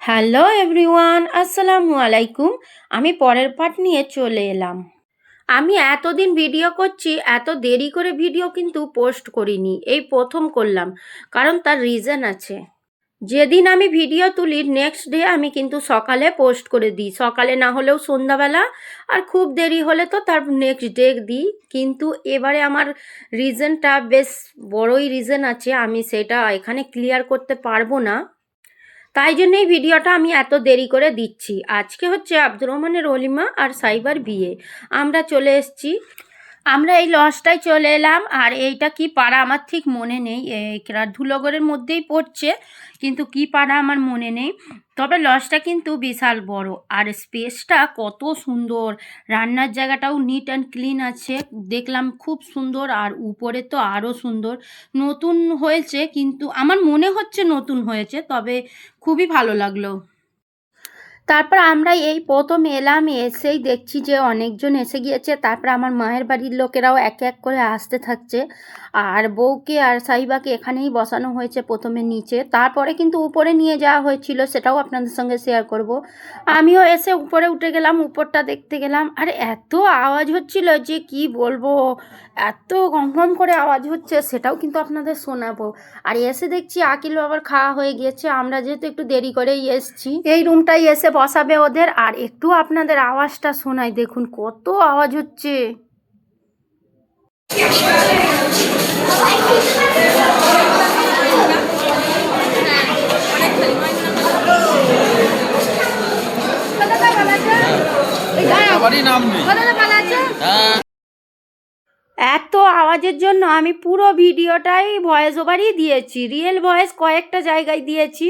Hello everyone, আসসালামু আলাইকুম। আমি পরের পার্ট নিয়ে চলে এলাম। আমি এতদিন ভিডিও করছি, এত দেরি করে ভিডিও কিন্তু পোস্ট করিনি। এই প্রথম করলাম, কারণ তার রিজন আছে। যেদিন আমি ভিডিও তুলি নেক্সট ডে আমি কিন্তু সকালে পোস্ট করে দিই। সকালে না হলেও সন্ধ্যাবেলা, আর খুব দেরি হলে তো তার নেক্সট ডে দিই। কিন্তু এবারে আমার রিজনটা বেশ বড়ই রিজন আছে। আমি সেটা এখানে ক্লিয়ার করতে পারব না। তাই জন্য এই ভিডিওটা আমি এত দেরি করে দিচ্ছি। আজকে হচ্ছে আব্দুর রহমানের অলিমা আর সাইবার বিয়ে। আমরা চলে এসেছি আমরা এই লজটায় চলে এলাম আর এইটা কি পাড়া আমার ঠিক মনে নেই। এই ধুলোগড়ের মধ্যেই পড়ছে, কিন্তু কি পাড়া আমার মনে নেই। তবে লজটা কিন্তু বিশাল বড় আর স্পেসটা কত সুন্দর। রান্নার জায়গাটাও নিট অ্যান্ড ক্লিন আছে। দেখলাম খুব সুন্দর আর উপরে তো আরও সুন্দর। নতুন হয়েছে, কিন্তু আমার মনে হচ্ছে নতুন হয়েছে, তবে খুবই ভালো লাগল। তারপর আমরা এই প্রথম এলাম, এসেই দেখছি যে অনেকজন এসে গিয়েছে। তারপর আমার মায়ের বাড়ির লোকেরাও এক এক করে আসতে থাকছে। আর বউকে আর সাহিবাকে এখানেই বসানো হয়েছে প্রথমে নিচে। তারপরে কিন্তু উপরে নিয়ে যাওয়া হয়েছিল, সেটাও আপনাদের সঙ্গে শেয়ার করব। আমিও এসে উপরে উঠে গেলাম, উপরটা দেখতে গেলাম। আর, এত আওয়াজ হচ্ছিল যে কি বলব? এত গম গম করে আওয়াজ হচ্ছে, সেটাও কিন্তু আপনাদের শোনাবো। আর এসে দেখছি আকিল বাবার খাওয়া হয়ে গিয়েছে। আমরা যেহেতু একটু দেরি করেই এসছি, এই রুমটাই এসে বসাবে ওদের আর একটু আপনাদের আওয়াজটা শোনাই। দেখুন কত আওয়াজ হচ্ছে। এত আওয়াজের জন্য আমি পুরো ভিডিওটাই ভয়েস ওভারই দিয়েছি। রিয়েল ভয়েস কয়েকটা জায়গায় দিয়েছি।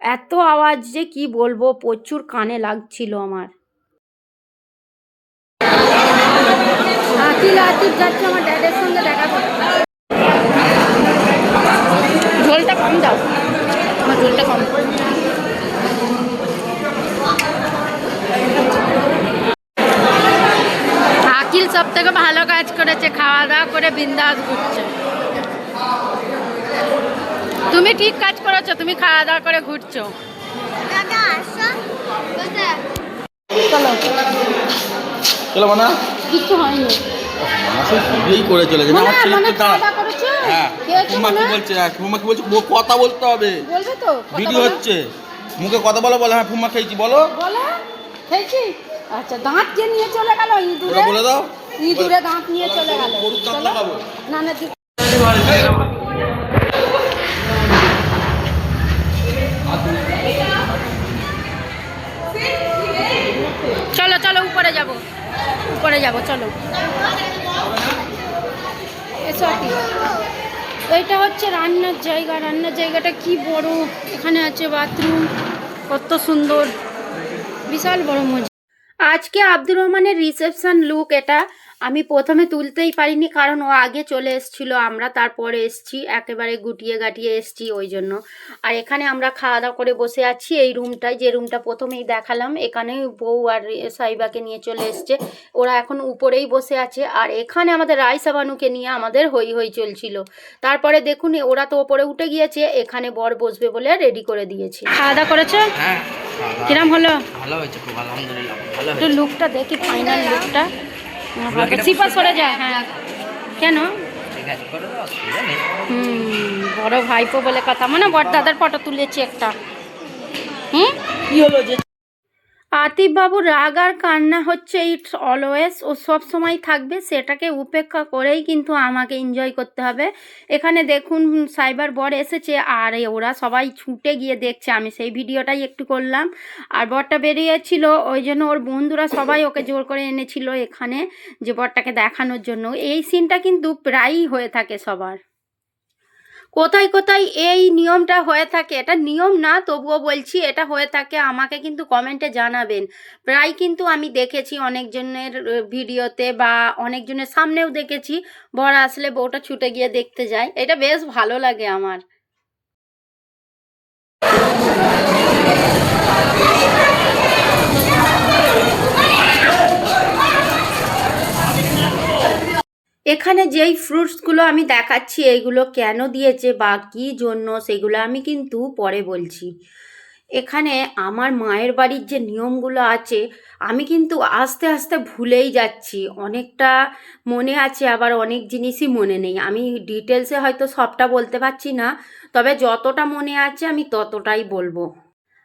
এত আওয়াজ যে কি বলব, প্রচুর কানে লাগছিল আমার। আকিল সব থেকে ভালো কাজ করেছে খাওয়া দাওয়া করে বিন্দাস ঘুরছে। তুমি ঠিক কাজ করেছ তুমি খাওয়া দাওয়া করে ঘুরছো। চলো। মানা। হয়নি। করে চলেছে না আমার ছেলে তো দাঁড়া। হ্যাঁ। কি বলছে? হ্যাঁ কি বলছে কথা বলতে হবে। বলবে তো? ভিডিও হচ্ছে। মুখে কথা বলো বলে। হ্যাঁ খেয়েছি বলো। বলো। খেয়েছি? আচ্ছা দাঁত নিয়ে চলে গেল ইঁদুরে। বলে দাও। ইঁদুরে দাঁত নিয়ে চলে গেল। গরুর দাঁত চলো। লাগাবো না না চলো, উপরে যাব। উপরে যাব, চলো। এটা হচ্ছে রান্নার জায়গা। রান্নার জায়গাটা কি বড়? এখানে আছে বাথরুম। কত সুন্দর। বিশাল বড় মজা আজকে আব্দুর রহমানের রিসেপশন লুক এটা। আমি প্রথমে তুলতেই পারিনি কারণ ও আগে চলে এসেছিল আমরা তারপরে এসছি একেবারে গুটিয়ে গাটিয়ে এসছি ওই জন্য। আর এখানে আমরা খাওয়া দাওয়া করে বসে আছি এই রুমটায় যে রুমটা প্রথমেই দেখালাম এখানে বউ আর সাইবাকে নিয়ে চলে এসছে। ওরা এখন উপরেই বসে আছে আর এখানে আমাদের রাইসা বানুকে নিয়ে আমাদের হই হই চলছিল। তারপরে দেখুন ওরা তো ওপরে উঠে গিয়েছে এখানে বর বসবে বলে রেডি করে দিয়েছি। খাওয়া দাওয়া করেছ? হ্যাঁ কিরাম হলো? ভালো হয়েছে খুব আলহামদুলিল্লাহ ভালো একটু লুকটা দেখি ফাইনাল লুকটা সিপা সরে যায় হ্যাঁ কেন? ঠিক আছে করে দাও অসুবিধা নেই। হুম বড় ভাইপো বলে কথা। মানে বড় দাদার ফটো তুলেছি একটা। হুম? কি হলো যে আতিফ বাবুর রাগ আর কান্না হচ্ছে ইটস অলওয়েজ ও সব সময় থাকবে, সেটাকে উপেক্ষা করেই কিন্তু আমাকে এনজয় করতে হবে। এখানে দেখুন, সাইবার বর এসেছে, আর ওরা সবাই ছুটে গিয়ে দেখছে, আমি সেই ভিডিওটাই একটু করলাম। আর বরটা বেরিয়েছিল, ওই জন্য ওর বন্ধুরা সবাই ওকে জোর করে এনেছিল এখানে, যে বরটাকে দেখানোর জন্য। এই সিনটা কিন্তু প্রায়ই হয়ে থাকে সবার। কোথায় কোথায় এই নিয়মটা হয়ে থাকে? এটা নিয়ম না, তবুও বলছি এটা হয়ে থাকে, আমাকে কিন্তু কমেন্টে জানাবেন। প্রায় কিন্তু আমি দেখেছি অনেকজনের ভিডিওতে বা অনেকজনের সামনেও দেখেছি, বর আসলে বউটা ছুটে গিয়ে দেখতে যায়। এটা বেশ ভালো লাগে আমার। এখানে যেই ফ্রুটসগুলো আমি দেখাচ্ছি, এইগুলো কেন দিয়েছে বা কী জন্য, সেগুলো আমি কিন্তু পরে বলছি। এখানে আমার মায়ের বাড়ির যে নিয়মগুলো আছে, আমি কিন্তু আস্তে আস্তে ভুলেই যাচ্ছি। অনেকটা মনে আছে, আবার অনেক জিনিসই মনে নেই। আমি ডিটেলসে হয়তো সবটা বলতে পারছি না, তবে যতটা মনে আছে আমি ততটাই বলব।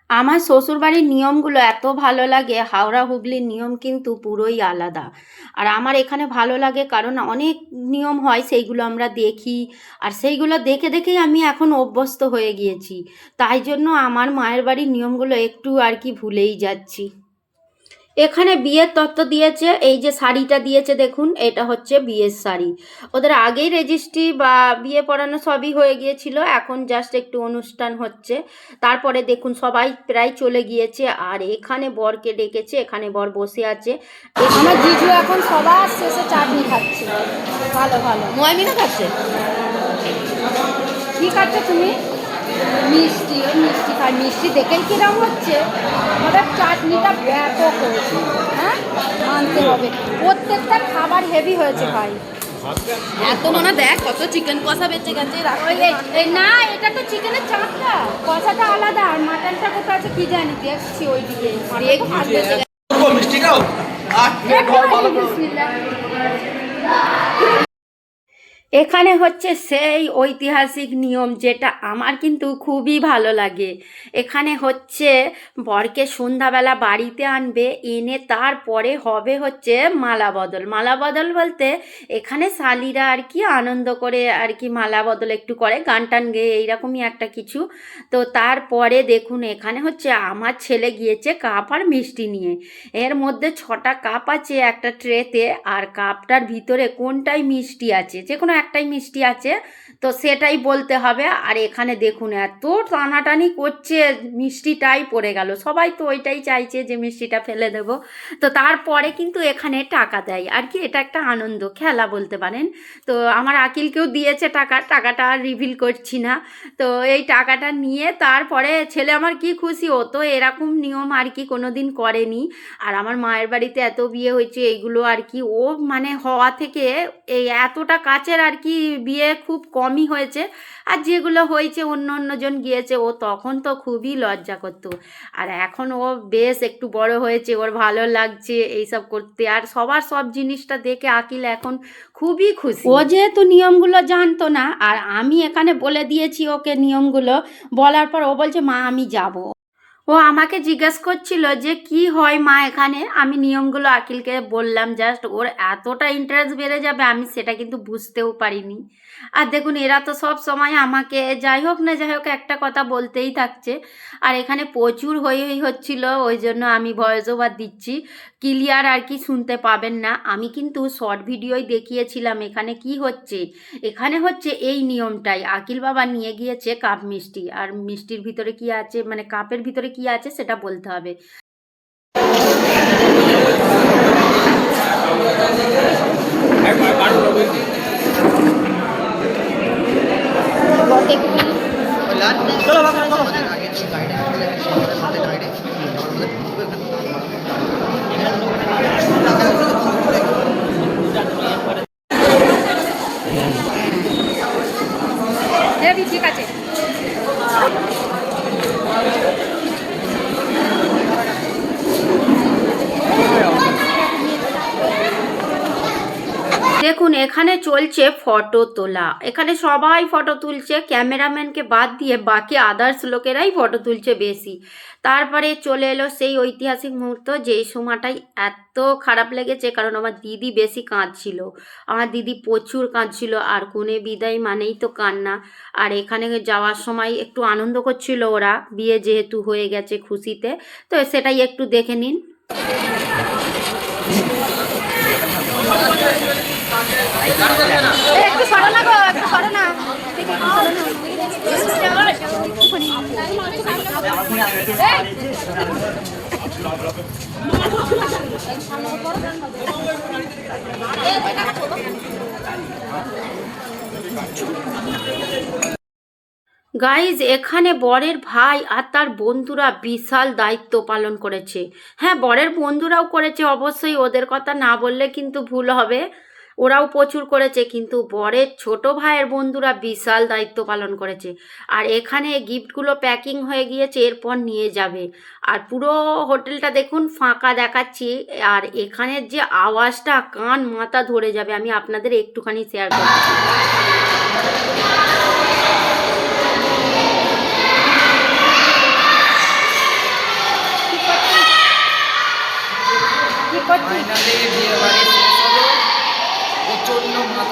আমার শ্বশুরবাড়ির নিয়মগুলো এত ভালো লাগে, হাওড়া হুগলির নিয়ম কিন্তু পুরোই আলাদা। আর আমার এখানে ভালো লাগে কারণ অনেক নিয়ম হয় সেইগুলো আমরা দেখি, আর সেইগুলো দেখে দেখেই আমি এখন অভ্যস্ত হয়ে গিয়েছি। তাই জন্য আমার মায়ের বাড়ির নিয়মগুলো একটু আর কি ভুলেই যাচ্ছি। এখানে বিয়ের তত্ত্ব দিয়েছে এই যে শাড়িটা দিয়েছে দেখুন এটা হচ্ছে বিয়ের শাড়ি। ওদের আগেই রেজিস্ট্রি বা বিয়ে পড়ানো সবই হয়ে গিয়েছিল এখন জাস্ট একটু অনুষ্ঠান হচ্ছে। তারপরে দেখুন সবাই প্রায় চলে গিয়েছে আর এখানে বরকে ডেকেছে এখানে বর বসে আছে। আমার জিজু এখন সবার শেষে চাটনি খাচ্ছে। ভালো ভালো। ময়মিনা খাচ্ছে? কি খাচ্ছ তুমি? মিষ্টি ওই মিষ্টি খাই মিষ্টি দেখেই কিরম হচ্ছে? আমাদের চাটনিটা ব্যাপক হয়েছে। হ্যাঁ? মানতে হবে। প্রত্যেকটা খাবার হেভি হয়েছে ভাই। এত মনে দেখ কত চিকেন কষা বেঁচে গেছে না এটা তো চিকেনের চাপটা কষাটা আলাদা আর মাটনটা কোথায় আছে কি জানি দেখছি ওইদিকে। মিষ্টিটাও? এখানে হচ্ছে সেই ঐতিহাসিক নিয়ম যেটা আমার কিন্তু খুবই ভালো লাগে। এখানে হচ্ছে বরকে সন্ধ্যাবেলা বাড়িতে আনবে, এনে তারপরে হবে হচ্ছে মালা বদল। মালা বদল বলতে এখানে শালিরা আর কি আনন্দ করে আর কি মালা বদল একটু করে, গান টান গেয়ে এইরকমই একটা কিছু। তো তারপরে দেখুন এখানে হচ্ছে আমার ছেলে গিয়েছে কাপ আর মিষ্টি নিয়ে। এর মধ্যে ছটা কাপ আছে একটা ট্রেতে, আর কাপটার ভিতরে কোনটাই মিষ্টি আছে? যে কোনো একটাই মিষ্টি আছে। তো সেটাই বলতে হবে। আর এখানে দেখুন, এত টানাটানি করছে, মিষ্টিটাই পড়ে গেল। সবাই তো ওইটাই চাইছে যে মিষ্টিটা ফেলে দেব। তো তারপরে কিন্তু এখানে টাকা দেয়। আর কি, এটা একটা আনন্দ, খেলা বলতে পারেন। তো আমার আকিলকেও দিয়েছে টাকা, টাকাটা আর রিভিল করছি না। তো এই টাকাটা নিয়ে তারপরে ছেলে আমার কি খুশি, ও তো এরকম নিয়ম আর কি কোনো দিন করেনি। আর আমার মায়ের বাড়িতে এত বিয়ে হয়েছে, এইগুলো আর কি, ও মানে হওয়া থেকে এই এতটা কাছের আর কি বিয়ে খুব কমই হয়েছে। আর যেগুলো হয়েছে, অন্য অন্যজন গিয়েছে, ও তখন তো খুবই লজ্জা করতো। আর এখন ও বেশ একটু বড় হয়েছে, ওর ভালো লাগছে, এইসব করতে। আর সবার সব জিনিসটা দেখে আকিল এখন খুবই খুশি। ও যেহেতু নিয়মগুলো জানতো না, আর আমি এখানে বলে দিয়েছি ওকে নিয়মগুলো, বলার পর ও বলছে, মা, আমি যাব। ও আমাকে জিজ্ঞেস করছিল যে কি হয় মা এখানে? আমি নিয়মগুলো আকিলকে বললাম, জাস্ট ওর এতটা ইন্টারেস্ট বেড়ে যাবে, আমি সেটা কিন্তু বুঝতেও পারিনি। আর দেখুন, এরা তো সব সময় আমাকে, যাই হোক না যাই হোক, একটা কথা বলতেই থাকছে। আর এখানে প্রচুর হই হই হচ্ছিল, ওই জন্য আমি ভয়েস ওভার দিচ্ছি। ক্লিয়ার আর কি শুনতে পাবেন না। আমি কিন্তু শর্ট ভিডিওই দেখিয়েছিলাম, এখানে কি হচ্ছে? এখানে হচ্ছে এই নিয়মটাই। আকিল বাবা নিয়ে গিয়েছে কাপ মিষ্টি। আর মিষ্টির ভিতরে কি আছে? মানে কাপের ভিতরে কি আছে সেটা বলতে হবে হেভি ঠিক আছে দেখুন, এখানে চলছে ফটো তোলা। এখানে সবাই ফটো তুলছে, ক্যামেরাম্যানকে বাদ দিয়ে বাকি আদার্স লোকেরাই ফটো তুলছে বেশি। তারপরে চলে এলো সেই ঐতিহাসিক মুহূর্ত যেই সময়টাই এত খারাপ লেগেছে, কারণ আমার দিদি বেশি কাঁদছিল। আমার দিদি প্রচুর কাঁদছিল, আর কোনে বিদায় মানেই তো কান্না। আর এখানে যাওয়ার সময় একটু আনন্দ করছিল ওরা, বিয়ে যেহেতু হয়ে গেছে খুশিতে। তো সেটাই একটু দেখে নিন। গাইজ এখানে বরের ভাই আর তার বন্ধুরা বিশাল দায়িত্ব পালন করেছে। হ্যাঁ বরের বন্ধুরাও করেছে, অবশ্যই। ওদের কথা না বললে কিন্তু ভুল হবে। ওরাও প্রচুর করেছে, কিন্তু বরের ছোট ভাইয়ের বন্ধুরা বিশাল দায়িত্ব পালন করেছে। আর এখানে গিফটগুলো প্যাকিং হয়ে গিয়েছে, এরপর নিয়ে যাবে। আর পুরো হোটেলটা দেখুন, ফাঁকা দেখাচ্ছি। আর এখানের যে আওয়াজটা কান মাথা ধরে যাবে, আমি আপনাদের একটুখানি শেয়ার করছি। কি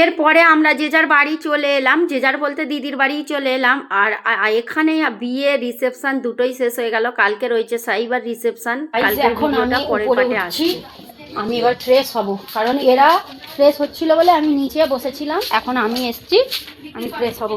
এরপরে আমরা যে যার বাড়ি চলে এলাম যে যার বলতে দিদির বাড়ি চলে এলাম আর এখানে বিয়ে রিসেপশন দুটোই শেষ হয়ে গেল। কালকে রয়েছে সাইবার রিসেপশন কালকে এখন আমি ভিডিওটা পরের উপরে পাটে উঠছি আমি এবার ফ্রেশ হব কারণ এরা ফ্রেশ হচ্ছিল বলে আমি নিচে বসেছিলাম এখন আমি এসছি আমি ফ্রেশ হব।